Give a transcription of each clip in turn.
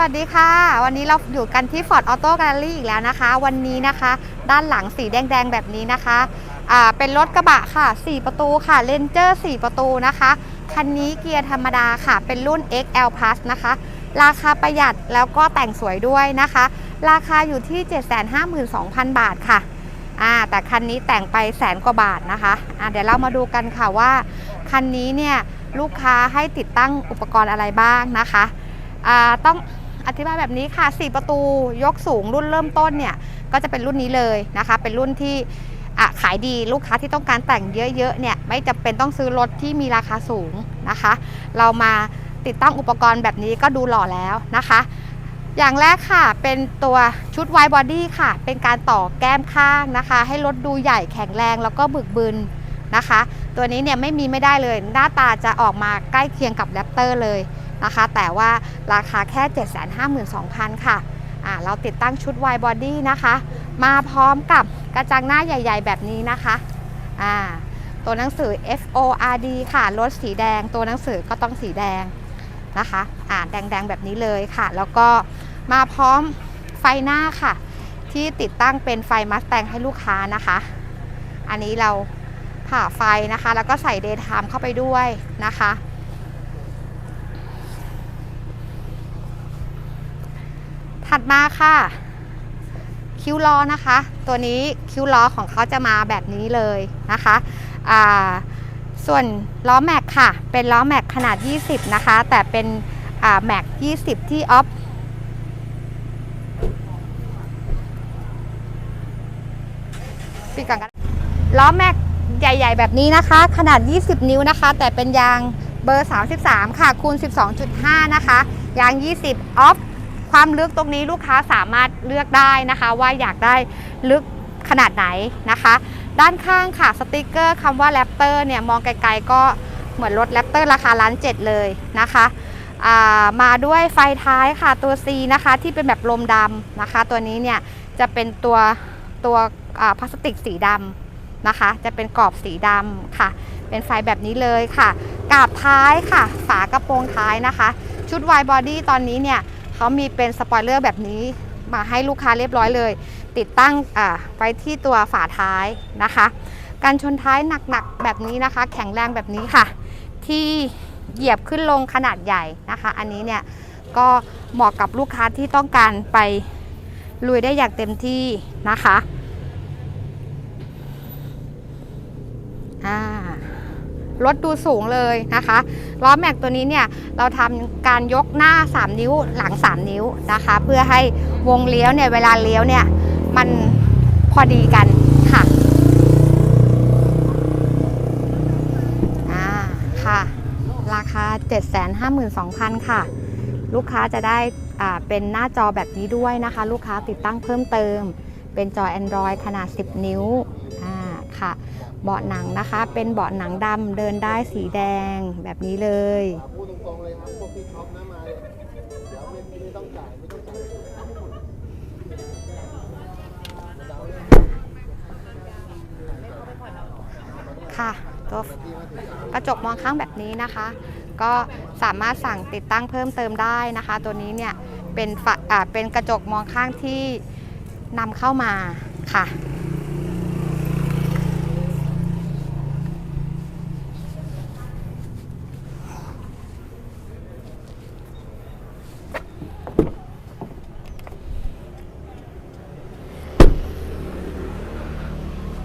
สวัสดีค่ะ วันนี้เราอยู่กันที่ Ford Auto Gallery อีกแล้วนะคะ วันนี้นะคะ ด้านหลังสีแดงๆแบบนี้นะคะอ่าเป็นรถกระบะค่ะ 4 ประตูค่ะ Ranger 4 ประตูนะคะ คันนี้เกียร์ธรรมดาค่ะ เป็นรุ่น XL Plus นะคะ ราคาประหยัดแล้วก็แต่งสวยด้วยนะคะ ราคาอยู่ที่ 752,000 บาทค่ะอ่าแต่คันนี้แต่งไปแสนกว่าบาทนะคะอ่าเดี๋ยวเรามาดูกันค่ะว่าคันนี้เนี่ยลูกค้าให้ติดตั้งอุปกรณ์อะไรบ้างนะคะอ่าต้อง อธิบายแบบนี้ค่ะ 4 ประตูยกสูงรุ่นเริ่มต้นเนี่ย ก็จะเป็นรุ่นนี้เลยนะคะ เป็นรุ่นที่ขายดีลูกค้าที่ต้องการแต่งเยอะๆเนี่ยไม่จำเป็นต้องซื้อรถที่มีราคาสูงนะคะ เรามาติดตั้งอุปกรณ์แบบนี้ก็ดูหล่อแล้วนะคะ อย่างแรกค่ะเป็นตัวชุดไวบอดี้ค่ะ เป็นการต่อแก้มข้างนะคะ ให้รถดูใหญ่แข็งแรงแล้วก็บึกบึนนะคะ ตัวนี้เนี่ยไม่มีไม่ได้เลย หน้าตาจะออกมาใกล้เคียงกับแรปเตอร์เลย นะคะ แต่ว่าราคาแค่ 752,000 ค่ะอ่าเราติดตั้งชุดไวบอดี้นะคะ มาพร้อมกับกระจังหน้าใหญ่ ๆ แบบนี้นะคะอ่าตัวหนังสือ FORD ค่ะรถสีแดง ตัวหนังสือก็ต้องสีแดงนะคะอ่าแดงๆแบบนี้เลยค่ะ แล้วก็มาพร้อมไฟหน้าค่ะ ที่ติดตั้งเป็นไฟมัสแตงให้ลูกค้านะคะ อันนี้เราผ่าไฟนะคะ แล้วก็ใส่เดย์ไทม์เข้าไปด้วยนะคะ ถัดมาค่ะ คิ้วล้อนะคะ ตัวนี้คิ้วล้อของเขาจะมาแบบนี้เลยนะคะอ่าส่วนล้อแม็กค่ะ เป็นล้อแม็กขนาด 20 นะคะ แต่เป็นแม็ก 20 ที่ออฟปิดก่อนกันล้อแม็กใหญ่ ๆ แบบนี้นะคะ ขนาด 20 นิ้วนะคะ แต่เป็นยางเบอร์ 33 ค่ะ คูณ 12.5 นะคะ ยาง 20 ออฟ ความลึกตรงนี้ลูกค้าสามารถเลือกได้นะคะ ว่าอยากได้ลึกขนาดไหนนะคะ ด้านข้างค่ะสติกเกอร์คำว่าแรปเตอร์เนี่ยมองไกลๆก็เหมือนรถแรปเตอร์ราคาล้านเจ็ดเลยนะคะามาด้วยไฟท้ายค่ะตัว C นะคะที่เป็นแบบลมดำนะคะ ตัวนี้เนี่ยจะเป็นตัวตัวพลาสติกสีดำนะคะ จะเป็นกรอบสีดำค่ะ เป็นไฟแบบนี้เลยค่ะ กาบท้ายค่ะ ฝากระโปรงท้ายนะคะ ชุด wide body ตอนนี้เนี่ย เขามีเป็นสปอยเลอร์แบบนี้มาให้ลูกค้าเรียบร้อยเลย ติดตั้งไว้ที่ตัวฝาท้ายนะคะการชนท้ายหนักๆแบบนี้นะคะ แข็งแรงแบบนี้ค่ะ ที่เหยียบขึ้นลงขนาดใหญ่นะคะ อันนี้เนี่ยก็เหมาะกับลูกค้าที่ต้องการไปลุยได้อย่างเต็มที่นะคะอ่า รถดูสูงเลยนะคะล้อแม็กตัวนี้เนี่ยเราทำการยกหน้า 3 นิ้วหลัง 3 นิ้วนะคะ เพื่อให้วงเลี้ยวเนี่ยเวลาเลี้ยวเนี่ยมันพอดีกันค่ะอ่าค่ะ ราคา 752,000 ค่ะ ลูกค้าจะได้อ่าเป็นหน้าจอแบบนี้ด้วยนะคะ ลูกค้าติดตั้งเพิ่มเติม เป็นจอ Android ขนาด 10 นิ้วอ่า ค่ะ เบาะหนังนะคะ เป็นเบาะหนังดำเดินได้สีแดงแบบนี้เลย พูดตรงๆเลยครับพวกที่ช็อปนะมาเลยเดี๋ยวไม่ไม่ต้องจ่ายไม่ต้องจ่ายค่ะตัวกระจกมองข้างแบบนี้นะคะ ก็สามารถสั่งติดตั้งเพิ่มเติมได้นะคะ ตัวนี้เนี่ยเป็นฝาอ่าเป็นกระจกมองข้างที่นำเข้ามาค่ะ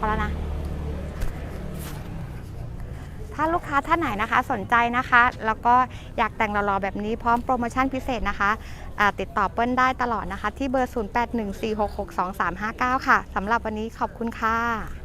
แล้วนะ ถ้าลูกค้าท่านไหนนะคะสนใจนะคะ แล้วก็อยากแต่งหล่อๆแบบนี้พร้อมโปรโมชั่นพิเศษนะคะติดต่อเปิ้ลได้ตลอดนะคะ ที่เบอร์ 0814662359 ค่ะสำหรับวันนี้ขอบคุณค่ะ